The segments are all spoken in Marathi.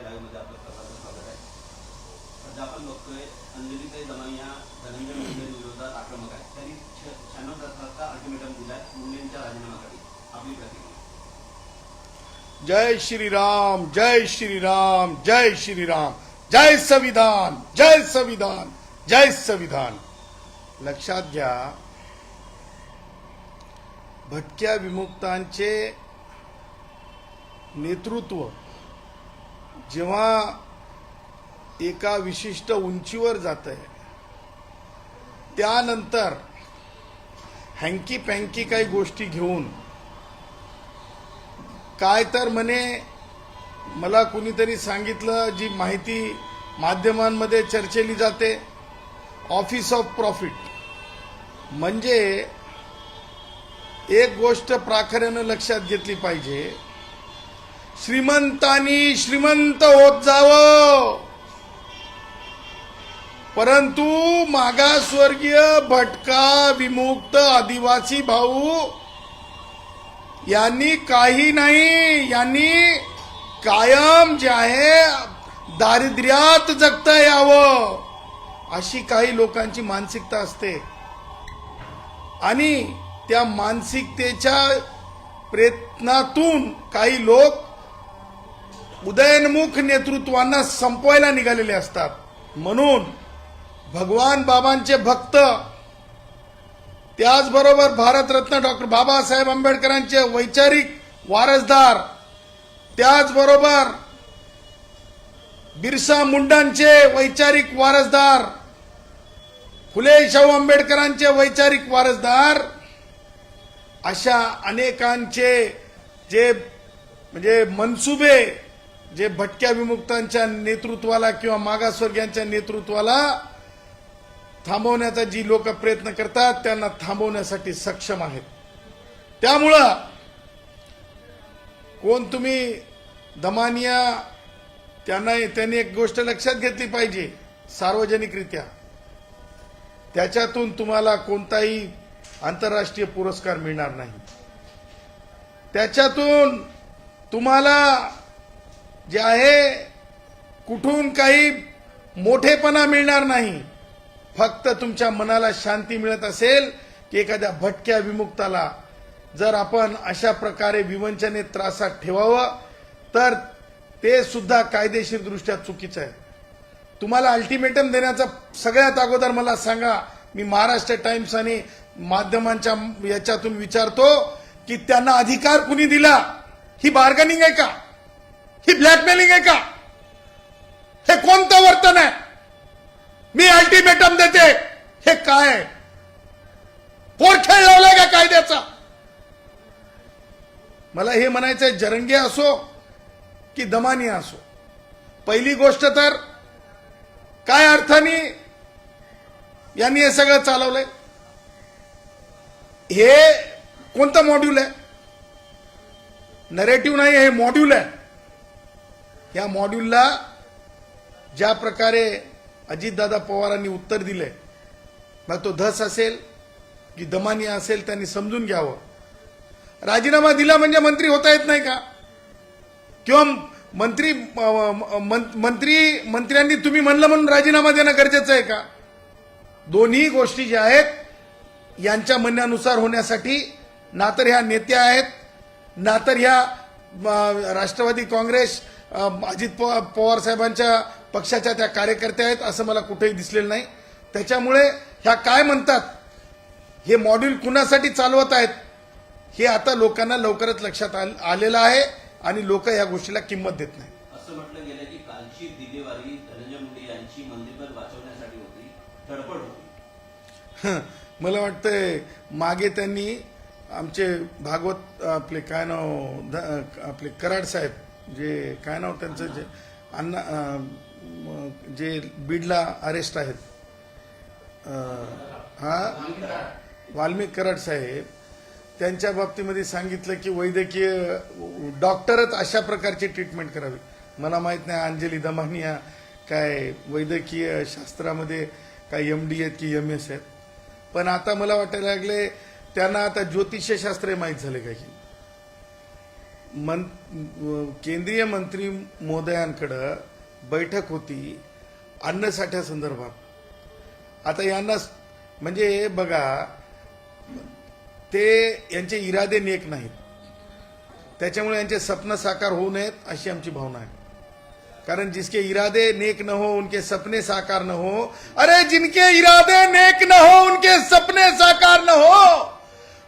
या लाईव्हमध्ये आपलं प्रसाद स्वागत आहे. सध्या आपण बघतोय अंजलीताई दमानी या धनंजय मुंडे विरोधात आक्रमक आहे त्यांनी शहाण्णव तासाचा अल्टिमेटम दिलाय मुंडेंच्या राजीनाम्यासाठी आपली प्रतिक्रिया. जय श्रीराम जय श्रीराम जय श्रीराम जय संविधान जय संविधान जय संविधान. लक्षात घ्या भटक्या विमुक्तांचे नेतृत्व जेव्हा एका विशिष्ट उंचीवर जात आहे त्यानंतर हँकी पँकी काही गोष्टी घेऊन काय तर म्हणे मला कुणीतरी सांगितलं जी माहिती माध्यमांमध्ये चर्चेली जाते ऑफिस ऑफ प्रॉफिट म्हणजे एक गोष्ट प्राखऱ्यानं लक्षात घेतली पाहिजे श्रीमंतानी श्रीमंत होत जावं. परंतु मागासवर्गीय भटका विमुक्त आदिवासी भाऊ यांनी काही नाही यांनी कायम जे आहे दारिद्र्यात जगता यावं अशी काही लोकांची मानसिकता असते. आणि त्या मानसिकतेच्या प्रयत्नातून काही लोक उदयनमुख नेतृत्वांना संपवायला निघालेले असतात. म्हणून भगवान बाबांचे भक्त त्याचबरोबर भारतरत्न डॉक्टर बाबासाहेब आंबेडकरांचे वैचारिक वारसदार त्याचबरोबर बिरसा मुंडांचे वैचारिक वारसदार फुले शाहू आंबेडकरांचे वैचारिक वारसदार अशा अनेकांचे जे म्हणजे मनसुबे जे भटक्या विमुक्तांच्या नेतृत्वाला किंवा मागासवर्गीयांच्या नेतृत्वाला थांबवण्याचा जी लोक प्रयत्न करतात त्यांना थांबवण्यासाठी सक्षम आहेत. त्यामुळं कोण तुम्ही दमानिया त्यांना त्यांनी एक गोष्ट लक्षात घेतली पाहिजे सार्वजनिकरित्या. त्याच्यातून तुम्हाला कोणताही आंतरराष्ट्रीय पुरस्कार मिळणार नाही. त्याच्यातून तुम्हाला जे आहे कुठून काही मोठेपणा मिळणार नाही. फक्त तुमच्या मनाला शांती मिळत असेल की एखाद्या भटक्या विमुक्ताला जर आपण अशा प्रकारे विवंचने त्रासात ठेवावं तर ते सुद्धा कायदेशीर दृष्ट्या चुकीचं आहे. तुम्हाला अल्टिमेटम देण्याचा सगळ्यात अगोदर मला सांगा मी महाराष्ट्र टाइम्स आणि माध्यमांच्या याच्यातून विचारतो की त्यांना अधिकार कुणी दिला? ही बार्गनिंग आहे का? ही ब्लॅकमेलिंग आहे का? हे कोणतं वर्तन आहे? मी अल्टिमेटम देते. हे काय आहे? खेळ लावलाय का कायद्याचा? मला हे म्हणायचंय जरंगे असो की दमानी असो. पहिली गोष्ट तर काय अर्थाने यांनी हे सगळं चालवलंय? हे कोणतं मॉड्यूल आहे? नरेटिव्ह नाही हे मॉड्यूल आहे. या मॉड्यूलला ज्या प्रकारे अजितदादा पवारांनी उत्तर दिलंय मग तो धस असेल की दमानी असेल त्यांनी समजून घ्यावं. राजीनामा दिला म्हणजे मंत्री होता येत नाही का? किंवा मंत्री मंत्री मंत्र्यांनी तुम्ही म्हणलं म्हणून राजीनामा देणं गरजेचं आहे का? दोन्ही गोष्टी ज्या आहेत यांच्या म्हणण्यानुसार होण्यासाठी ना तर ह्या नेत्या आहेत ना तर ह्या राष्ट्रवादी काँग्रेस अजित पवार पवार साहेबांच्या पक्षाच्या त्या कार्यकर्त्या आहेत असं मला कुठेही दिसलेलं नाही. त्याच्यामुळे ह्या काय म्हणतात? हे मॉड्यूल कुणासाठी चालवत आहेत? हे आता लोकांना लवकरच लक्षात आल- आलेलं आहे आणि लोक या गोष्टीला किंमत देत नाही असं म्हटलं गेलं की कालची दिलेवारी धनंजय मुंडे यांची मंदिरभर वाचवण्यासाठी होती धडपड होती. मला वाटतंय मागे त्यांनी आमचे भागवत आपले काय नाव आपले कराड साहेब जे काय नाव त्यांचं जे अण्णा जे बीडला अरेस्ट आहेत. हा? वाल्मिक कराड साहेब त्यांच्या बाबतीमध्ये सांगितलं की वैद्यकीय डॉक्टरच अशा प्रकारची ट्रीटमेंट करावी. मला माहीत नाही अंजली दमानिया काय वैद्यकीय शास्त्रामध्ये काय एम डी आहेत की एम एस आहेत. पण आता मला वाटायला लागले त्यांना आता ज्योतिषशास्त्र माहीत झाले काही. मन केंद्रीय मंत्री महोदयांकडं बैठक होती अन्नसाठ्यासंदर्भात आता यांना म्हणजे बघा ते यांचे इरादे नेक नाहीत. त्याच्यामुळे यांचे स्वप्न साकार होऊ नयेत अशी आमची भावना आहे. कारण जिसके इरादे नेक न हो उनके सपने साकार न हो. अरे जिनके इरादे नेक न हो उनके सपने साकार न हो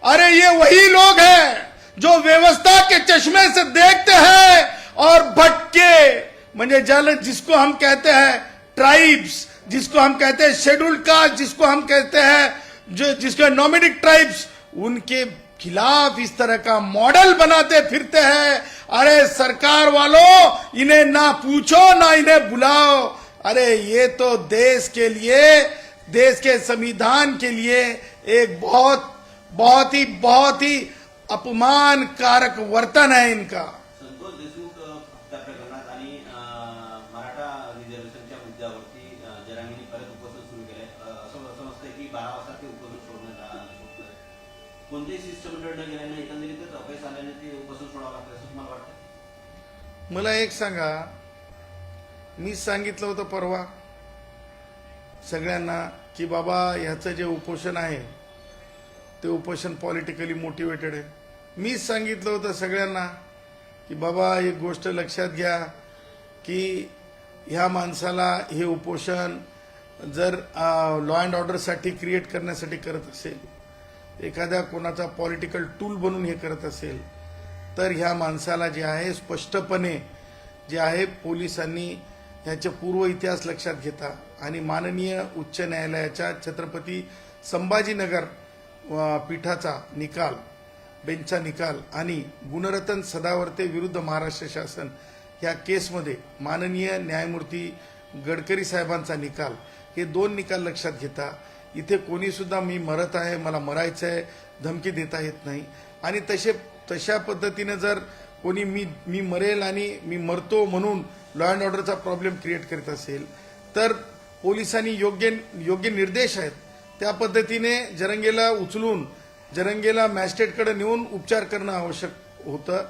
अरे ये वही लोग हैं जो व्यवस्था के चश्मे से देखते हैं और भटके म्हणजे जल, जिसको हम कहते हैं ट्राइब्स, जिसको हम कहते हैं शेड्यूल्ड कास्ट, जिसको हम कहते हैं जो, जिसको नॉमिडिक ट्राइब्स, उनके खिलाफ इस तरह का मॉडल बनाते फिरते हैं। अरे सरकार वालों, इन्हें ना पूछो, ना इन्हें बुलाओ। अरे ये तो देश के लिए, देश के संविधान के लिए एक बहुत बहुत ही बहुत ही अपमानकारक वर्तन है इनका. संतोष देशमुख अ, हत्या प्रकरणात आणि अ, मराठा रिझर्वेशनच्या मुद्द्यावरती अ, जरांगींनी परत उपोषण सुरू केलंय. अ, असं समजतंय की बारा वाजता ते उपोषण सोडण्यात आ- सोडतंय. कोणतेही शिष्टमंडळ न गेल्याने एकंदरीतच अपयश आल्याने ते उपोषण सोडावं लागतं असं तुम्हाला वाटतं मला एक सांगा. मी सांगितलं होतं परवा सगळ्यांना की बाबा ह्याचं जे उपोषण आहे ते उपोषण पॉलिटिकली मोटिवेटेड आहे. मीच सांगितलं होतं सगळ्यांना की बाबा एक गोष्ट लक्षात घ्या की ह्या माणसाला हे उपोषण जर लॉ अँड ऑर्डरसाठी क्रिएट करण्यासाठी करत असेल एखाद्या कोणाचा पॉलिटिकल टूल बनून हे करत असेल तर ह्या माणसाला जे आहे स्पष्टपणे जे आहे पोलिसांनी ह्याचे पूर्व इतिहास लक्षात घेता. आणि माननीय उच्च न्यायालयाच्या छत्रपती संभाजीनगर पीठाचा निकाल बेंचचा निकाल आणि गुणरतन सदावर्ते विरुद्ध महाराष्ट्र शासन ह्या केसमध्ये माननीय न्यायमूर्ती गडकरी साहेबांचा निकाल. हे दोन निकाल लक्षात घेता इथे कोणीसुद्धा मी मरत आहे मला मरायचं आहे धमकी देता येत नाही. आणि तसे तशा पद्धतीने जर कोणी मी मी मरेल आणि मी मरतो म्हणून लॉ अँड ऑर्डरचा प्रॉब्लेम क्रिएट करीत असेल तर पोलिसांनी योग्य योग्य निर्देश आहेत. त्या पद्धतीने जरंगेला उचलून जरंगेला मॅजिस्ट्रेटकडे नेऊन उपचार करणं आवश्यक होतं.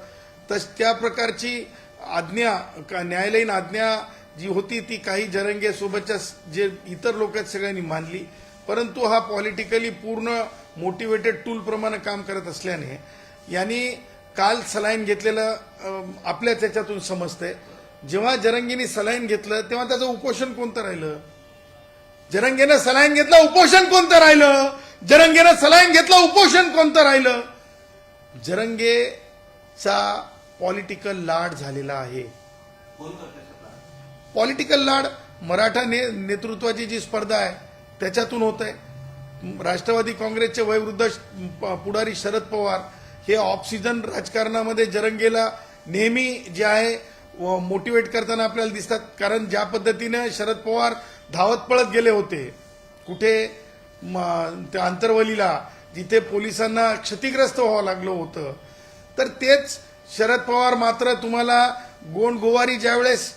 तस त्या प्रकारची आज्ञा का न्यायालयीन आज्ञा जी होती ती काही जरंगे सोबतच्या जे इतर लोक आहेत सगळ्यांनी मानली. परंतु हा पॉलिटिकली पूर्ण मोटिवेटेड टूल प्रमाणे काम करत असल्याने यांनी काल सलाईन घेतलेलं आपल्या त्याच्यातून समजतंय. जेव्हा जरंगीने सलाईन घेतलं तेव्हा त्याचं उपोषण कोणतं राहिलं? जरंगेनं सलाईन घेतलं उपोषण कोणतं राहिलं? जरंगेनं सलाईन घेतलं उपोषण कोणतं राहिलं? जरंगेचा पॉलिटिकल लाड झालेला आहे. पॉलिटिकल लाड मराठा ने नेतृत्वाची जी स्पर्धा आहे त्याच्यातून होत आहे राष्ट्रवादी काँग्रेसचे वयवृद्ध प- पुढारी शरद पवार हे ऑक्सिजन राजकारणामध्ये जरंगेला नेहमी जे आहे मोटिवेट करताना आपल्याला दिसतात. कारण ज्या पद्धतीनं शरद पवार धावत पळत गेले होते कुठे त्या आंतरवलीला जिथे पोलिसांना क्षतिग्रस्त व्हावं लागलं होतं. तर तेच शरद पवार मात्र तुम्हाला गोंड गोवारी ज्यावेळेस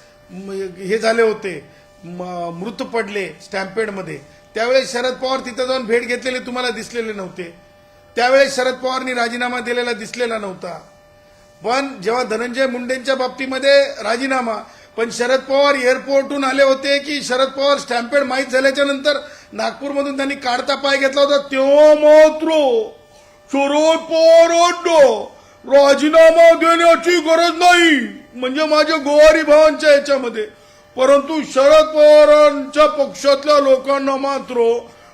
हे झाले होते म- मृत पडले स्टॅम्पेडमध्ये त्यावेळेस शरद पवार तिथं जाऊन भेट घेतलेले तुम्हाला दिसलेले नव्हते. त्यावेळेस शरद पवारनी राजीनामा दिलेला दिसलेला नव्हता. पण जेव्हा धनंजय मुंडेंच्या बाबतीमध्ये राजीनामा पण शरद पवार एअरपोर्टहून आले होते की शरद पवार स्टॅम्पेड माहीत झाल्याच्यानंतर नागपूरमधून त्यांनी काढता पाय घेतला होता. तेव्हा मात्र शरद पवारांना राजीनामा देण्याची गरज नाही म्हणजे माझ्या गोवारी भावांच्या याच्यामध्ये. परंतु शरद पवारांच्या पक्षातल्या लोकांना मात्र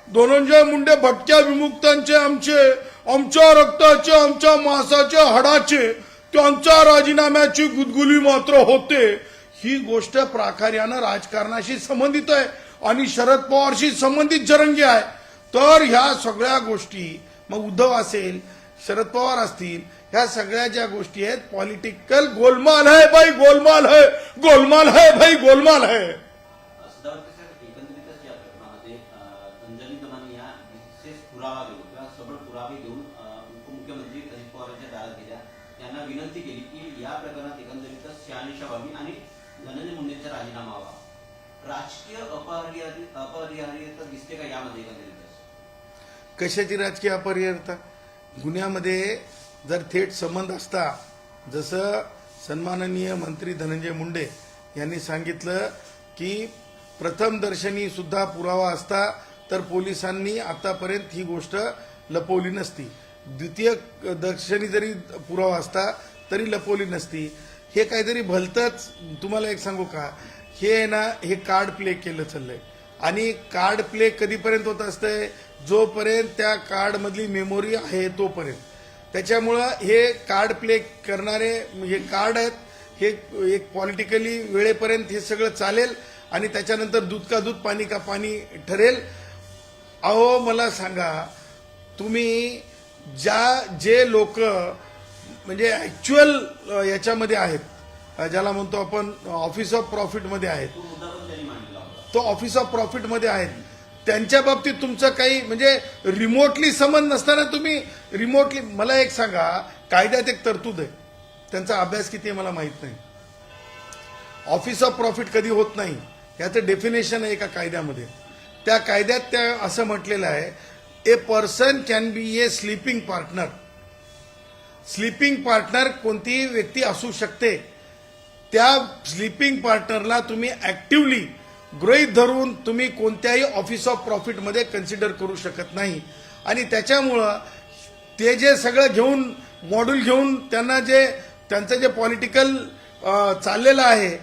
धनंजय मुंडे भटक्या विमुक्तांचे आमचे आमच्या रक्ताचे आमच्या मांसाचे हाडाचे त्यांच्या राजीनाम्याची गुदगुली मात्र होते. ही गोष्ट प्राखार्यानं राजकारणाशी संबंधित आहे आणि शरद पवारशी संबंधित जरंगी आहे. तर ह्या सगळ्या गोष्टी मग उद्धव असेल शरद पवार असतील ह्या सगळ्या ज्या गोष्टी आहेत पॉलिटिकल गोलमाल है भाई गोलमाल है गोलमाल है भाई गोलमाल है राजकीय अपरिहार्य अपरिहार्यता दिसते का यामध्ये कशाची राजकीय अपरिहार्यता? गुन्ह्यामध्ये जर थेट संबंध असता जसं सन्माननीय मंत्री धनंजय मुंडे यांनी सांगितलं की प्रथम दर्शनी सुद्धा पुरावा असता तर पोलिसांनी आतापर्यंत ही गोष्ट लपवली नसती. द्वितीय दर्शनी जरी पुरावा असता तरी लपवली नसती. हे काहीतरी भलतंच तुम्हाला एक सांगू का? हे आहे ना हे कार्ड प्ले केलं चाललंय. आणि कार्ड प्ले कधीपर्यंत होत असतंय? जोपर्यंत त्या कार्डमधली मेमोरी आहे तोपर्यंत. त्याच्यामुळं हे कार्ड प्ले करणारे हे कार्ड आहेत हे एक पॉलिटिकली वेळेपर्यंत हे सगळं चालेल आणि त्याच्यानंतर दूध का दूध पाणी का पाणी ठरेल. अहो मला सांगा तुम्ही ज्या जे लोक म्हणजे ऍक्च्युअल याच्यामध्ये आहेत ज्याला म्हणतो आपण ऑफिस ऑफ प्रॉफिटमध्ये आहेत. तो ऑफिस ऑफ प्रॉफिटमध्ये आहेत. त्यांच्या बाबतीत तुमचं काही म्हणजे रिमोटली संबंध नसताना तुम्ही रिमोटली मला एक सांगा कायद्यात एक तरतूद आहे. त्यांचा अभ्यास किती आहे मला माहीत नाही. ऑफिस ऑफ प्रॉफिट कधी होत नाही याचं डेफिनेशन आहे एका कायद्यामध्ये. त्या कायद्यात त्या असं म्हटलेलं आहे a person can be a sleeping partner. Sleeping partner कोणतीही व्यक्ती असू शकते त्या स्लीपिंग पार्टनरला तुम्ही ऍक्टिव्हली गृहीत धरून तुम्ही कोणत्याही ऑफिस ऑफ प्रॉफिटमध्ये कन्सिडर करू शकत नाही. आणि त्याच्यामुळं ते जे सगळं घेऊन मॉड्यूल घेऊन त्यांना जे त्यांचं जे पॉलिटिकल चाललेलं आहे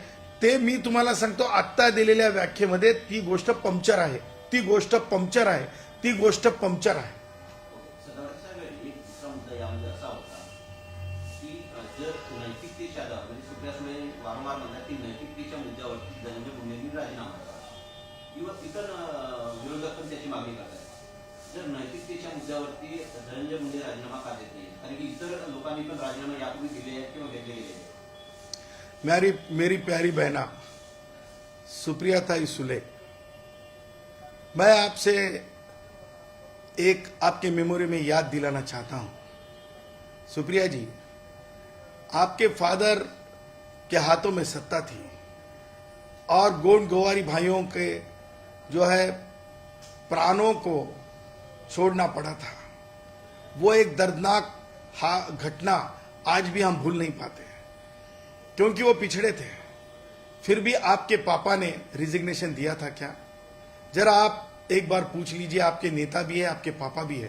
ते मी तुम्हाला सांगतो आत्ता दिलेल्या व्याख्येमध्ये ती गोष्ट पंक्चर आहे. ती गोष्ट पंक्चर आहे. ती गोष्ट पंक्चर आहे. घेतले गेले मेरी मेरी प्यारी बहना, सुप्रिया ताई सुले। मैं आपसे एक आपके मेमोरी में याद दिलाना चाहता हूँ। सुप्रिया जी, आपके फादर के हाथों में सत्ता थी और गोंड गोवारी भाइयों के जो है प्राणों को छोड़ना पड़ा था। वो एक दर्दनाक हा घटना आज भी हम भूल नहीं पाते हैं। क्योंकि वो पिछड़े थे। फिर भी आपके पापा ने रिजिग्नेशन दिया था क्या? जरा आप एक बार पूछ लीजिए आपके नेता भी है आपके पापा भी है।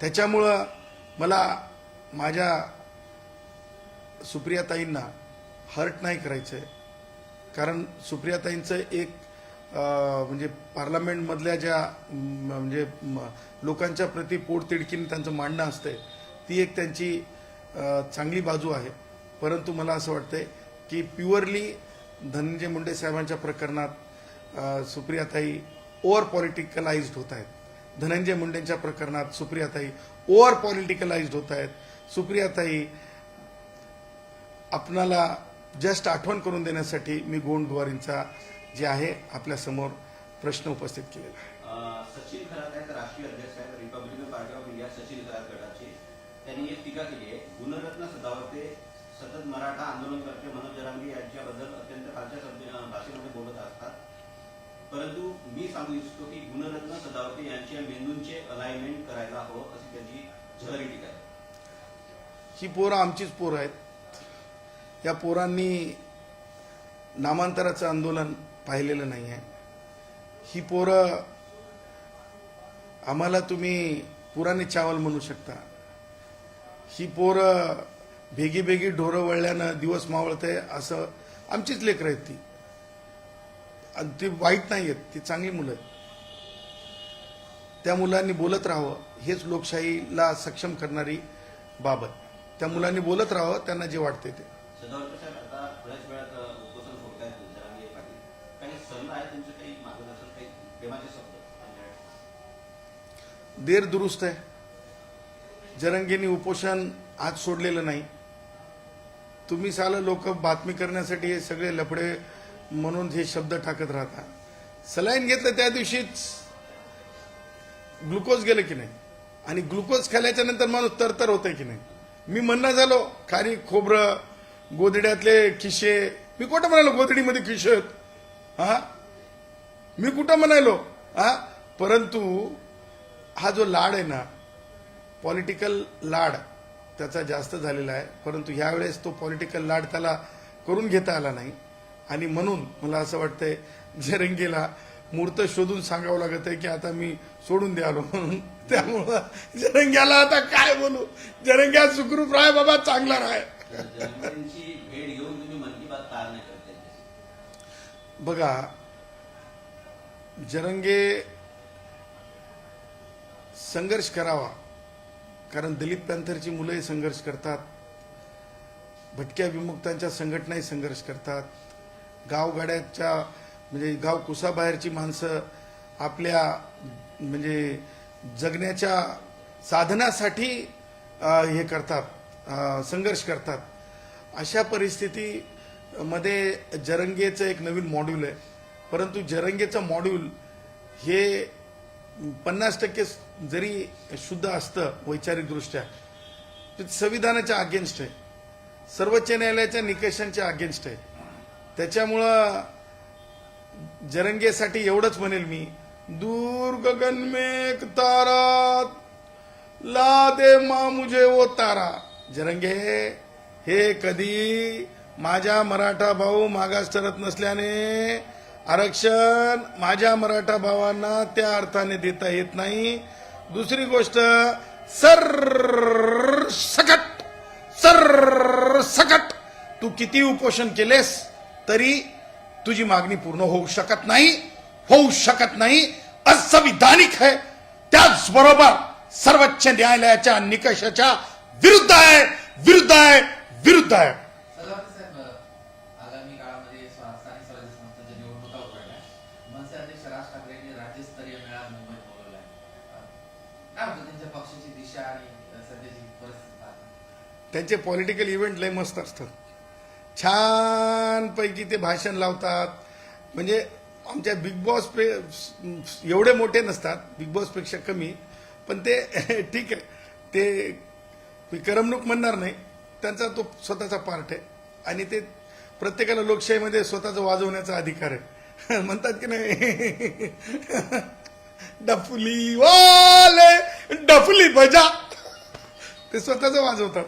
त्याच्यामुळं मला माझ्या सुप्रियाताईंना हर्ट नाही करायचं आहे. कारण सुप्रियाताईंचं एक अं, म्हणजे पार्लमेंटमधल्या ज्या म्हणजे लोकांच्या प्रति पोटतिडकीने त्यांचं मांडणं असतंय. ती एक त्यांची चांगली बाजू आहे. परंतु मला असं वाटतंय की प्युअरली धनंजय मुंडे साहेबांच्या प्रकरणात सुप्रियाताई ओव्हर पॉलिटिकलाइज्ड होत आहेत. धनंजय मुंडेंच्या प्रकरणात सुप्रियाताई ओव्हर पॉलिटिकलाइज्ड होत आहेत. सुप्रियाताई आपणाला जस्ट आठवण करून देण्यासाठी मी गोंडगोवारींचा जे आहे आपल्यासमोर प्रश्न उपस्थित केलेला आहे. त्यांनी एक टीका केली आहे. गुणरत्न सदावर्ते सतत मराठा आंदोलनकर्ते मनोज जरांगे यांच्याबद्दल अत्यंत खालच्या भाषेमध्ये बोलत असतात. परंतु मी सांगू इच्छितो की गुणरत्न सदावर्ते यांच्या मेंदूंचे अलाइनमेंट करायला हवं अशी त्यांची झरी टीका आहे. ही पोरं आमचीच पोरं आहेत. या पोरांनी नामांतराचं आंदोलन पाहिलेलं नाही आहे ही पोरं आम्हाला तुम्ही पुराने चावल म्हणू शकता. ही पोरं भेगी भेगी ढोरं वळल्यानं दिवस मावळते असं आमचीच लेकरं आहेत ती. आणि ती वाईट नाही आहेत ती चांगली मुलं आहेत. त्या मुलांनी बोलत राहावं हेच लोकशाहीला सक्षम करणारी बाबत. त्या मुलांनी बोलत राहावं त्यांना जे वाटते ते. आहे? देर दुरुस्त आहे. जरंगेनी उपोषण आज सोडलेलं नाही. तुम्ही साला लोक बातमी करण्यासाठी हे सगळे लफडे म्हणून हे शब्द टाकत राहता. सलाईन घेतलं त्या दिवशीच ग्लुकोज गेलं की नाही? आणि ग्लुकोज खाल्ल्याच्या नंतर माणूस तरतर होतंय की नाही? मी म्हणणं झालो खारी खोबरं गोधड्यातले खिशे. मी कुठं म्हणालो गोधडीमध्ये खिशे हा? मी कुठं म्हणालो? हा? परंतु हा जो लाड आहे ना पॉलिटिकल लाड त्याचा जास्त झालेला आहे. परंतु ह्यावेळेस तो पॉलिटिकल लाड त्याला करून घेता आला नाही. आणि म्हणून मला असं वाटतंय जरंगीला मूर्त शोधून सांगावं लागत आहे की आता मी सोडून द्यालो म्हणून. त्यामुळं जरंग्याला आता काय बोलू? जरंग्या सुखरूप राय बाबा चांगला राय? बघा जरंगे संघर्ष करावा. कारण दलित पॅंथरची मुलंही संघर्ष करतात. भटक्या विमुक्तांच्या संघटनाही संघर्ष करतात. गावगाड्याच्या म्हणजे गाव कुसाबाहेरची माणसं आपल्या म्हणजे जगण्याच्या साधनासाठी हे करतात संघर्ष करतात. अशा परिस्थितीमध्ये जरंगेचं एक नवीन मॉड्यूल आहे. परंतु जरंगेचं मॉड्यूल हे पन्नास टक्के जरी शुद्ध असतं वैचारिकदृष्ट्या ते संविधानाच्या अगेन्स्ट आहे. सर्वोच्च न्यायालयाच्या निकषांच्या अगेन्स्ट आहे. त्याच्यामुळं जरंगेसाठी एवढंच म्हणेल मी दूर गगन में एक तारा ला दे मा मुझे वो तारा. जरंगे हे कधी माझ्या मराठा भाऊ मागास ठरत नसल्याने आरक्षण माझ्या मराठा भावांना त्या अर्थाने देता येत नाही. दुसरी गोष्ट सर सकट सर सकट तू किती उपोषण केलेस तरी तुझी मागणी पूर्ण होऊ शकत नाही होऊ शकत नाही. असंविधानिक आहे त्याचबरोबर सर्वोच्च न्यायालयाच्या निकषाच्या विरुद्ध आहे विरुद्ध आहे विरुद्ध आहे. त्यांचे पॉलिटिकल इव्हेंट लय मस्त असतात. छानपैकी ते भाषण लावतात. म्हणजे आमच्या बिग बॉस पे एवढे मोठे नसतात बिग बॉसपेक्षा कमी पण ते ठीक आहे. ते मी करमणूक म्हणणार नाही. त्यांचा तो स्वतःचा पार्ट आहे. आणि ते प्रत्येकाला लोकशाहीमध्ये स्वतःचा वाजवण्याचा अधिकार आहे. म्हणतात की नाही? डफली वाले डफली बजा ते स्वतःच वाजवतात.